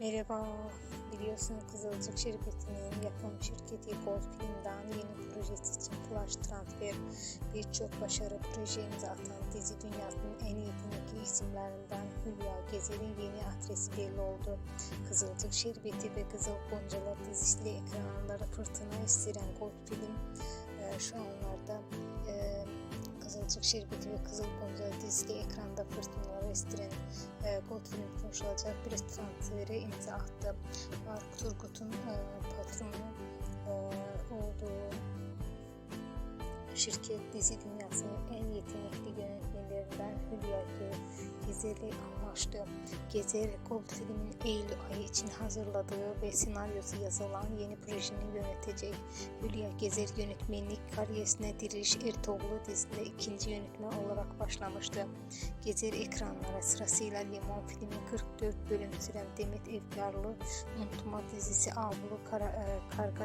Merhaba, biliyorsunuz Kızılcık Şirketi'nin yapım şirketi Gold Film'den yeni projesi için flash transfer birçok başarı proje imza dizi dünyasının en yetenekli isimlerinden Hülya Gezer'in yeni adresi belli oldu. Kızılcık Şerbeti ve Kızıl Goncalar dizisiyle ekranlara fırtına estiren Gold Film e, şu anlarda Ancaq Şerbeti və Qızıl Qonca dizli ekranda fırtınaları istirən e, Goldfilm konuşulacaq bir transferi imza atdı. Mark Turgutun e, patronu e, olduğu şirket dizi dünyasının ən yetenekli yönetmeni Gezer'le anlaştı. Gezer, Gold filmin Eylül ayı için hazırladığı ve senaryosu yazılan yeni projenin yönetecek. Hülya Gezer yönetmenlik kariyerisine Diriş Ertuğrul dizisinde ikinci yönetmen olarak başlamıştı. Gezer ekranlara sırasıyla Limon filmi 44 bölüm süren Demet Evgarlı Unutma dizisi Avlu Kara, e, Karga